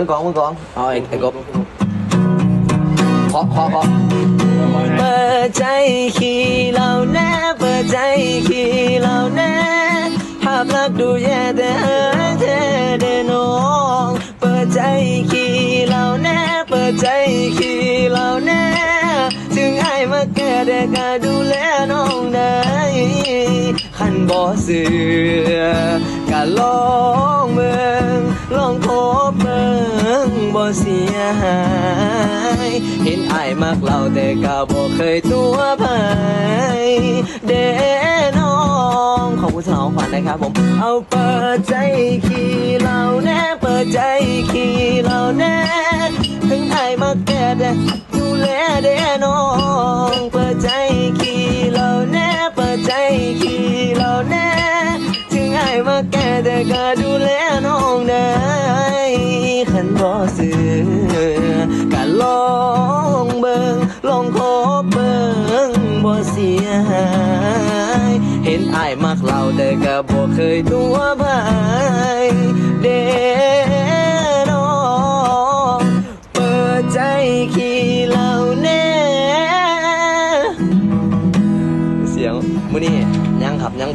มือกลองมือกลองเอาไอ้ไอ้กบเคาะเคาะเปิดใจขี่เราแน่เปิดใจขี่เราแน่ภาพลักษณ์ดูแย่แต่หายแท้เดน้องเปิดใจขี่เราแน่เปิดใจขี่เราแน่ถึงไอ้มาแก่แต่ก็ดูแลน้องได้ขันบ่เสือก็ลอ บ่เสียหาย เห็นอายมักเราแต่ก็บ่เคยตัวไผเด้น้องขอบคุณสนองขวัญนะครับผม เอาเปิดใจขี่เราแน่เปิดใจขี่เราแน่ถึงอายมักแก่แต่ดูแลเด้น้อง เปิดใจขี่เราแน่เปิดใจขี่เราแน่ถึงไอ้มาแก่แต่ก็ดู บ่เสือก็ลองเบิงลองคบเบิงบ่เสียหายเห็นไอ้ายมักเราแต่ก็บ่เคยตัวไปเด้น้องเปิดใจขี่เราแน่เสียงมื้อนี้ยังครับยัง